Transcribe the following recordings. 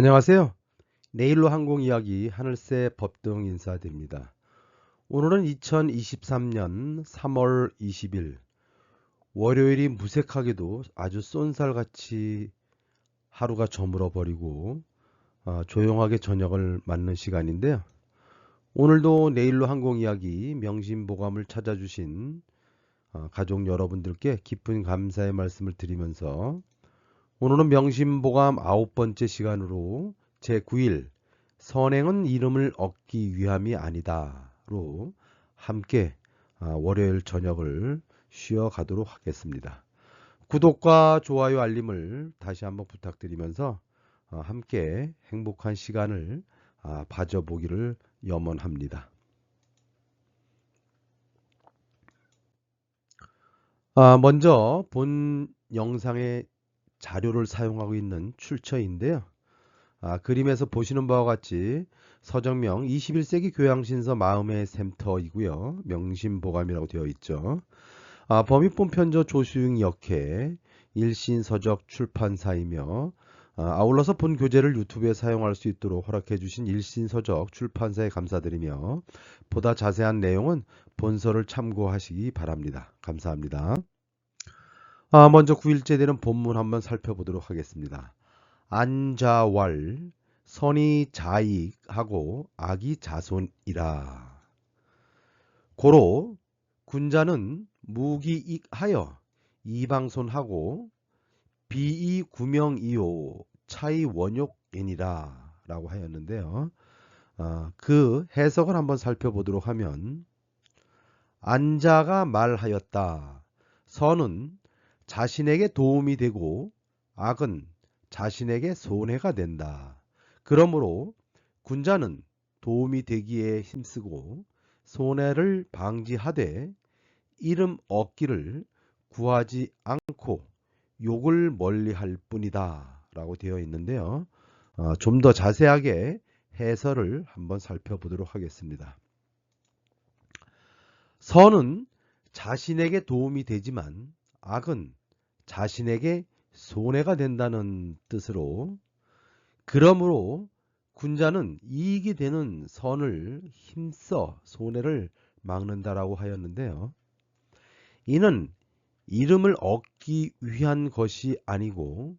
안녕하세요. 내일로 항공 이야기 하늘새 법등 인사드립니다. 오늘은 2023년 3월 20일 월요일이 무색하게도 아주 쏜살같이 하루가 저물어 버리고 어, 조용하게 저녁을 맞는 시간인데요. 오늘도 내일로 항공 이야기 명심보감을 찾아주신 어, 가족 여러분들께 깊은 감사의 말씀을 드리면서 오늘은 명심보감 아홉 번째 시간으로 제9일 선행은 이름을 얻기 위함이 아니다로 함께 아, 월요일 저녁을 쉬어가도록 하겠습니다. 구독과 좋아요 알림을 다시 한번 부탁드리면서 아, 함께 행복한 시간을 아, 가져보기를 염원합니다. 먼저 본 영상의 자료를 사용하고 있는 출처인데요. 아, 그림에서 보시는 바와 같이 서정명 21세기 교양신서 마음의 샘터이고요. 명심보감이라고 되어 있죠. 아, 범위본 편저 조수용 역해 일신서적 출판사이며 아, 아울러서 본 교재를 유튜브에 사용할 수 있도록 허락해 주신 일신서적 출판사에 감사드리며 보다 자세한 내용은 본서를 참고하시기 바랍니다. 감사합니다. 아, 먼저 9일째 되는 본문 한번 살펴보도록 하겠습니다. 안자왈 선이 자익하고 악이 자손이라. 고로 군자는 무기익하여 이방손하고 비이 구명이요 차이 원욕이니라 라고 하였는데요. 어, 그 해석을 한번 살펴보도록 하면 안자가 말하였다. 선은 자신에게 도움이 되고 악은 자신에게 손해가 된다. 그러므로 군자는 도움이 되기에 힘쓰고 손해를 방지하되 이름 얻기를 구하지 않고 욕을 멀리할 뿐이다 라고 되어 있는데요. 어, 좀 더 자세하게 해설을 한번 살펴보도록 하겠습니다. 선은 자신에게 도움이 되지만 악은 자신에게 손해가 된다는 뜻으로 그러므로 군자는 이익이 되는 선을 힘써 손해를 막는다라고 하였는데요. 이는 이름을 얻기 위한 것이 아니고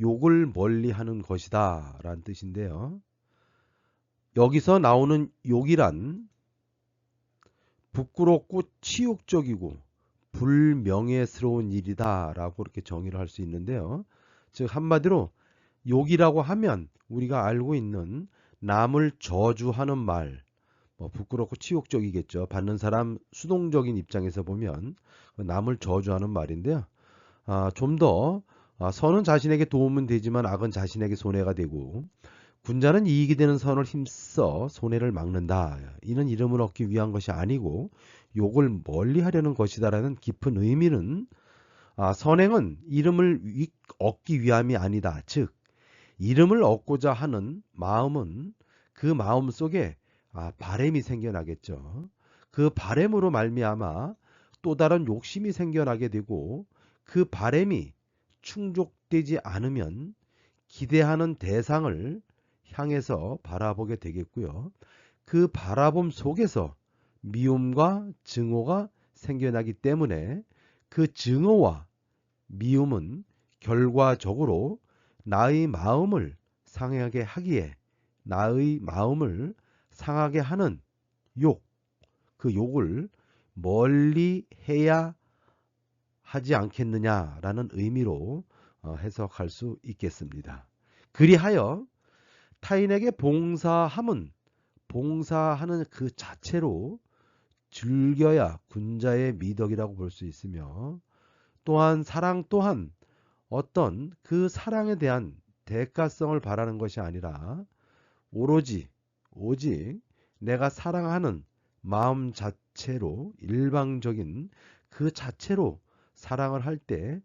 욕을 멀리하는 것이다 라는 뜻인데요. 여기서 나오는 욕이란 부끄럽고 치욕적이고 불명예스러운 일이다 라고 이렇게 정의를 할 수 있는데요. 즉 한마디로 욕이라고 하면 우리가 알고 있는 남을 저주하는 말, 뭐 부끄럽고 치욕적이겠죠. 받는 사람 수동적인 입장에서 보면 남을 저주하는 말인데요. 아, 좀더 아, 선은 자신에게 도움은 되지만 악은 자신에게 손해가 되고 군자는 이익이 되는 선을 힘써 손해를 막는다. 이는 이름을 얻기 위한 것이 아니고 욕을 멀리 하려는 것이다라는 깊은 의미는 아, 선행은 이름을 위, 얻기 위함이 아니다. 즉 이름을 얻고자 하는 마음은 그 마음 속에 아, 바램이 생겨나겠죠. 그 바램으로 말미암아 또 다른 욕심이 생겨나게 되고 그 바램이 충족되지 않으면 기대하는 대상을 향해서 바라보게 되겠고요. 그 바라봄 속에서 미움과 증오가 생겨나기 때문에 그 증오와 미움은 결과적으로 나의 마음을 상하게 하기에 나의 마음을 상하게 하는 욕, 그 욕을 멀리 해야 하지 않겠느냐라는 의미로 어, 해석할 수 있겠습니다. 그리하여 타인에게 봉사함은 봉사하는 그 자체로 즐겨야 군자의 미덕이라고 볼 수 있으며 또한 사랑 또한 어떤 그 사랑에 대한 대가성을 바라는 것이 아니라 오로지 오직 내가 사랑하는 마음 자체로 일방적인 그 자체로 사랑을 할 때,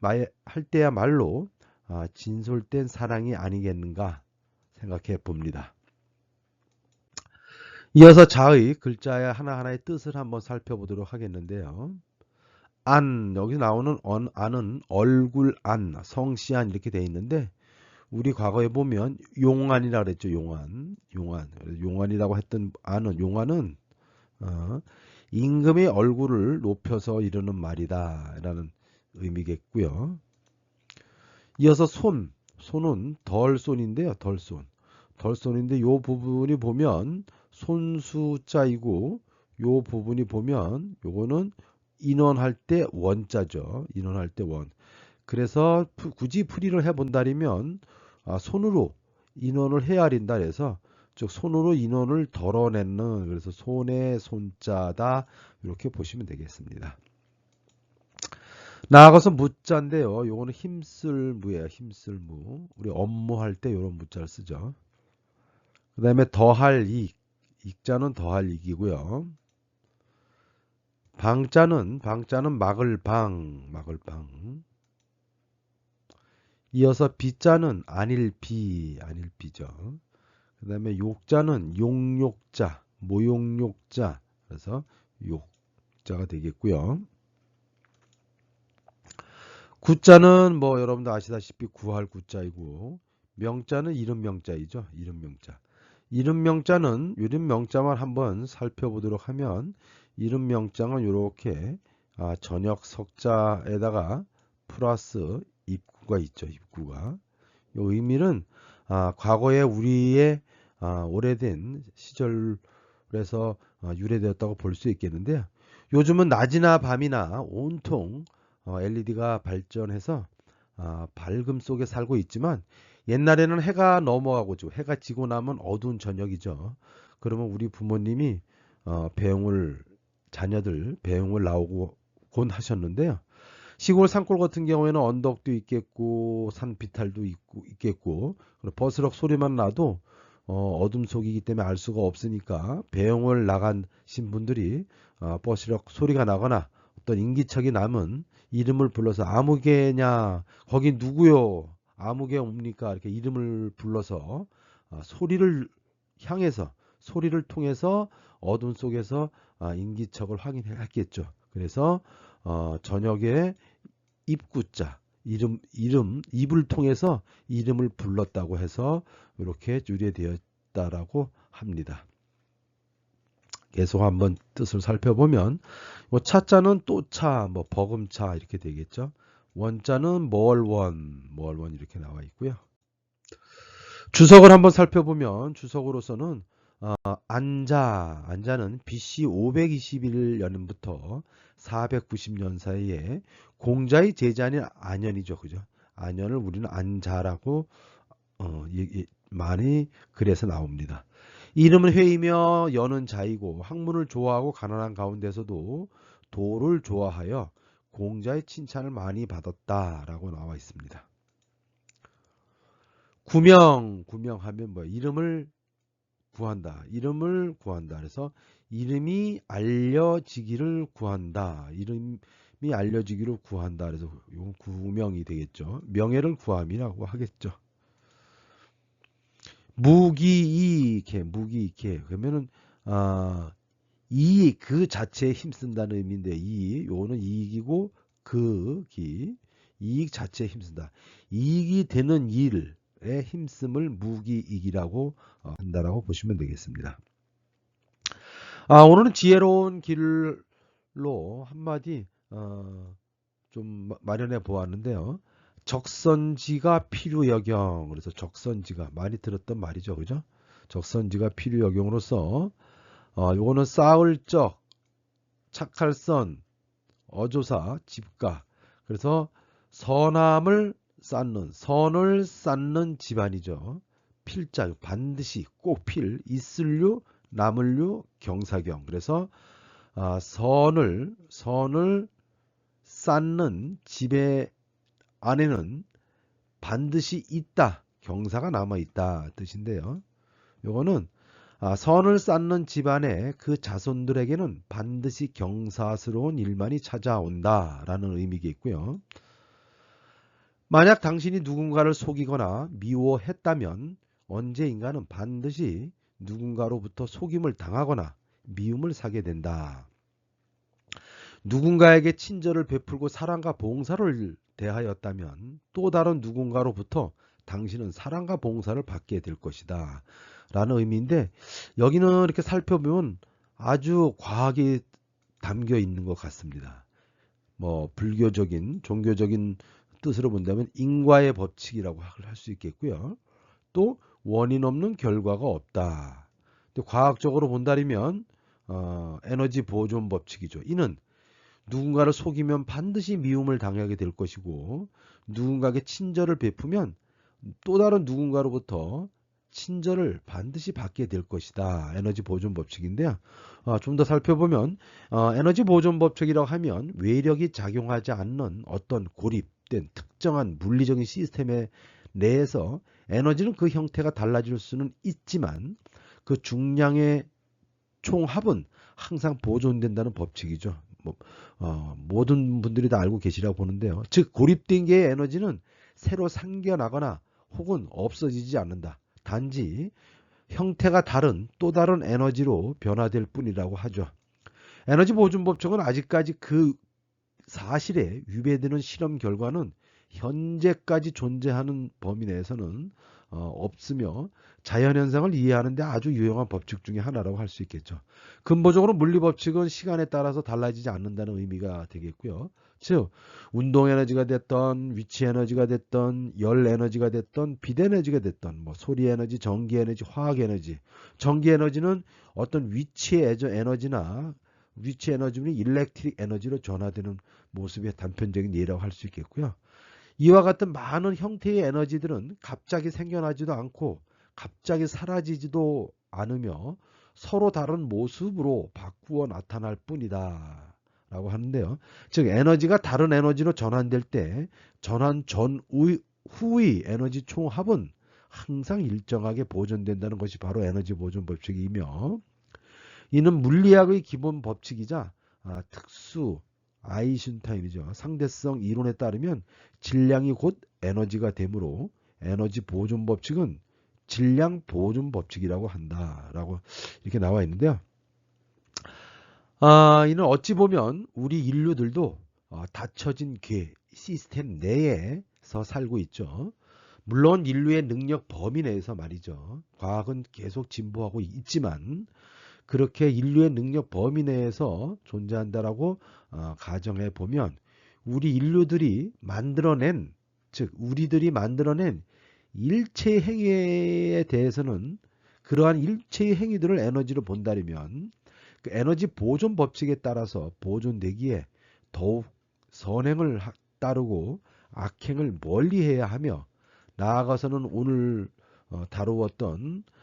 할 때야말로 아, 진솔된 사랑이 아니겠는가 생각해 봅니다. 이어서 자의 글자의 하나하나의 뜻을 한번 살펴보도록 하겠는데요. 안, 여기 나오는 언, 안은 얼굴 안, 성씨안 이렇게 되어 있는데 우리 과거에 보면 용안이라 그랬죠. 용안. 용안. 용안이라고 했던 안은 용안은 어, 임금의 얼굴을 높여서 이르는 말이다. 라는 의미겠고요. 이어서 손. 손은 덜손인데요. 덜손. 덜손인데 요 부분이 보면 손수자이고 요 부분이 보면 요거는 인원할 때 원자죠. 인원할 때 원. 그래서 푸- 굳이 풀이를 해본다면 아, 손으로 인원을 헤아린다 해서 즉 손으로 인원을 덜어내는 그래서 손의 손자다 이렇게 보시면 되겠습니다. 나아가서 무자인데요. 요거는 힘쓸 무예요. 힘쓸 무. 우리 업무할 때 요런 무자를 쓰죠. 그 다음에 더할 이익. 익자는 더할 이익이고요. 방자는 방자는 막을 방 막을 방. 이어서 비자는 아닐 비 아닐 비죠. 그 다음에 욕자는 용욕자 모용욕자 그래서 욕자가 되겠고요. 구자는 뭐 여러분도 아시다시피 구할 구자이고 명자는 이름 명자이죠. 이름 명자. 이름 명자는 이름 명자만 한번 살펴보도록 하면 이름 명장은 이렇게 아, 전역 석자에다가 플러스 입구가 있죠. 입구가. 이 의미는 아, 과거에 우리의 아, 오래된 시절에서 아, 유래되었다고 볼 수 있겠는데요. 요즘은 낮이나 밤이나 온통 어, LED가 발전해서 아, 밝음 속에 살고 있지만 옛날에는 해가 넘어가고 죠 해가 지고 나면 어두운 저녁이죠. 그러면 우리 부모님이 어, 배웅을 자녀들 배웅을 나오곤 하셨는데요. 시골 산골 같은 경우에는 언덕도 있겠고 산비탈도 있고 있겠고 버스럭 소리만 나도 어, 어둠 속이기 때문에 알 수가 없으니까 배웅을 나간신 분들이 어, 버스럭 소리가 나거나 어떤 인기척이 남은 이름을 불러서 아무개냐 거기 누구요 아무개 옵니까 이렇게 이름을 불러서 어, 소리를 향해서 소리를 통해서 어둠 속에서 아, 인기척을 확인했겠죠. 그래서 어, 저녁에 입구자 이름 이름 입을 통해서 이름을 불렀다고 해서 이렇게 유래되었다라고 합니다. 계속 한번 뜻을 살펴보면 뭐 차자는 또 차, 뭐 버금차 이렇게 되겠죠. 원자는 멀원, 멀원 이렇게 나와 있고요. 주석을 한번 살펴보면 주석으로서는 어, 안자, 안자는 BC 521년부터 490년 사이에 공자의 제자인 안연이죠, 그죠? 안연을 우리는 안자라고 어, 많이 글에서 나옵니다. 이름은 회이며 여는 자이고 학문을 좋아하고 가난한 가운데서도 도를 좋아하여 공자의 칭찬을 많이 받았다라고 나와 있습니다. 구명, 구명하면 뭐 이름을 구한다. 이름을 구한다. 그래서 이름이 알려지기를 구한다. 이름이 알려지기를 구한다. 그래서 이건 구명이 되겠죠. 명예를 구함이라고 하겠죠. 무기이익해, 무기이익해. 그러면은 아, 이익 그 자체에 힘쓴다는 의미인데 이 요거는 이익이고 그기 이익 자체에 힘쓴다. 이익이 되는 일에 힘씀을 무기이익이라고 어, 한다라고 보시면 되겠습니다. 아, 오늘은 지혜로운 길로 한마디 어, 좀 마련해 보았는데요. 적선지가 필요여경. 그래서 적선지가 많이 들었던 말이죠. 그죠? 적선지가 필요여경으로서 어, 요거는 쌓을 적, 착할 선, 어조사, 집가. 그래서 선함을 쌓는, 선을 쌓는 집안이죠. 필자, 반드시 꼭 필, 있을류, 남을류, 경사경. 그래서 아, 선을, 선을 쌓는 집의 안에는 반드시 있다. 경사가 남아 있다 뜻인데요. 요거는 아, 선을 쌓는 집안의 그 자손들에게는 반드시 경사스러운 일만이 찾아온다라는 의미겠고요. 만약 당신이 누군가를 속이거나 미워했다면 언제인가는 반드시 누군가로부터 속임을 당하거나 미움을 사게 된다. 누군가에게 친절을 베풀고 사랑과 봉사를 대하였다면 또 다른 누군가로부터 당신은 사랑과 봉사를 받게 될 것이다. 라는 의미인데 여기는 이렇게 살펴보면 아주 과학이 담겨 있는 것 같습니다. 뭐 불교적인 종교적인 뜻으로 본다면 인과의 법칙이라고 할 수 있겠고요. 또 원인 없는 결과가 없다. 또 과학적으로 본다면 어, 에너지 보존 법칙이죠. 이는 누군가를 속이면 반드시 미움을 당하게 될 것이고 누군가에게 친절을 베푸면 또 다른 누군가로부터 친절을 반드시 받게 될 것이다. 에너지 보존 법칙인데요. 어, 좀더 살펴보면 어, 에너지 보존 법칙이라고 하면 외력이 작용하지 않는 어떤 고립된 특정한 물리적인 시스템에 내에서 에너지는 그 형태가 달라질 수는 있지만 그 중량의 총합은 항상 보존된다는 법칙이죠. 뭐, 어, 모든 분들이 다 알고 계시라고 보는데요. 즉 고립된 게 에너지는 새로 생겨나거나 혹은 없어지지 않는다. 단지 형태가 다른 또 다른 에너지로 변화될 뿐이라고 하죠. 에너지 보존 법칙은 아직까지 그 사실에 위배되는 실험 결과는 현재까지 존재하는 범위 내에서는 어, 없으며 자연현상을 이해하는데 아주 유용한 법칙 중에 하나라고 할 수 있겠죠. 근본적으로 물리법칙은 시간에 따라서 달라지지 않는다는 의미가 되겠고요. 즉 운동 에너지가 됐던 위치 에너지가 됐던 열 에너지가 됐던 빛 에너지가 됐던 뭐 소리 에너지, 전기 에너지, 화학 에너지. 전기 에너지는 어떤 위치의 에너지나 위치 에너지는 일렉트릭 에너지로 전화되는 모습의 단편적인 예라고 할 수 있겠고요. 이와 같은 많은 형태의 에너지들은 갑자기 생겨나지도 않고 갑자기 사라지지도 않으며 서로 다른 모습으로 바꾸어 나타날 뿐이다. 라고 하는데요. 즉 에너지가 다른 에너지로 전환될 때 전환 전 후의 에너지 총합은 항상 일정하게 보존된다는 것이 바로 에너지 보존 법칙이며 이는 물리학의 기본 법칙이자 아, 특수 아이신타인이죠. 상대성 이론에 따르면 질량이 곧 에너지가 되므로 에너지 보존 법칙은 질량 보존 법칙이라고 한다라고 이렇게 나와 있는데요. 아, 이는 어찌 보면 우리 인류들도 어, 닫혀진 궤 시스템 내에서 살고 있죠. 물론 인류의 능력 범위 내에서 말이죠. 과학은 계속 진보하고 있지만 그렇게 인류의 능력 범위 내에서 존재한다라고 어, 가정해 보면 우리 인류들이 만들어낸 즉 우리들이 만들어낸 일체 행위에 대해서는 그러한 일체의 행위들을 에너지로 본다면 그 에너지 보존 법칙에 따라서 보존되기에 더욱 선행을 따르고 악행을 멀리해야 하며 나아가서는 오늘 어, 다루었던 어,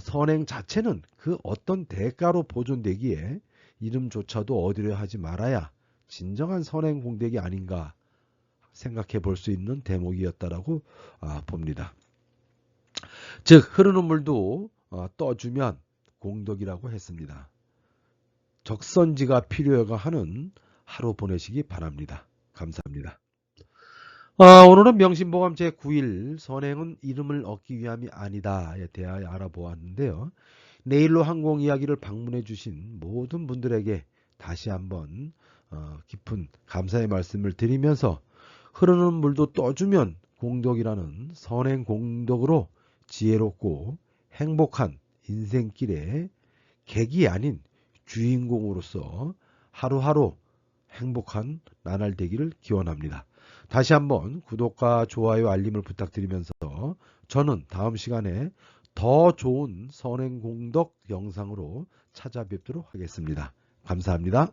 선행 자체는 그 어떤 대가로 보존되기에 이름조차도 얻으려 하지 말아야 진정한 선행 공덕이 아닌가 생각해 볼 수 있는 대목이었다라고 아, 봅니다. 즉 흐르는 물도 어, 떠주면 공덕이라고 했습니다. 적선지가 필요가 하는 하루 보내시기 바랍니다. 감사합니다. 아, 오늘은 명심보감 제9일 선행은 이름을 얻기 위함이 아니다에 대하여 알아보았는데요. 내일로 항공 이야기를 방문해 주신 모든 분들에게 다시 한번 어, 깊은 감사의 말씀을 드리면서 흐르는 물도 떠주면 공덕이라는 선행 공덕으로 지혜롭고 행복한 인생길에 객이 아닌 주인공으로서 하루하루 행복한 나날 되기를 기원합니다. 다시 한번 구독과 좋아요 알림을 부탁드리면서 저는 다음 시간에 더 좋은 선행 공덕 영상으로 찾아뵙도록 하겠습니다. 감사합니다.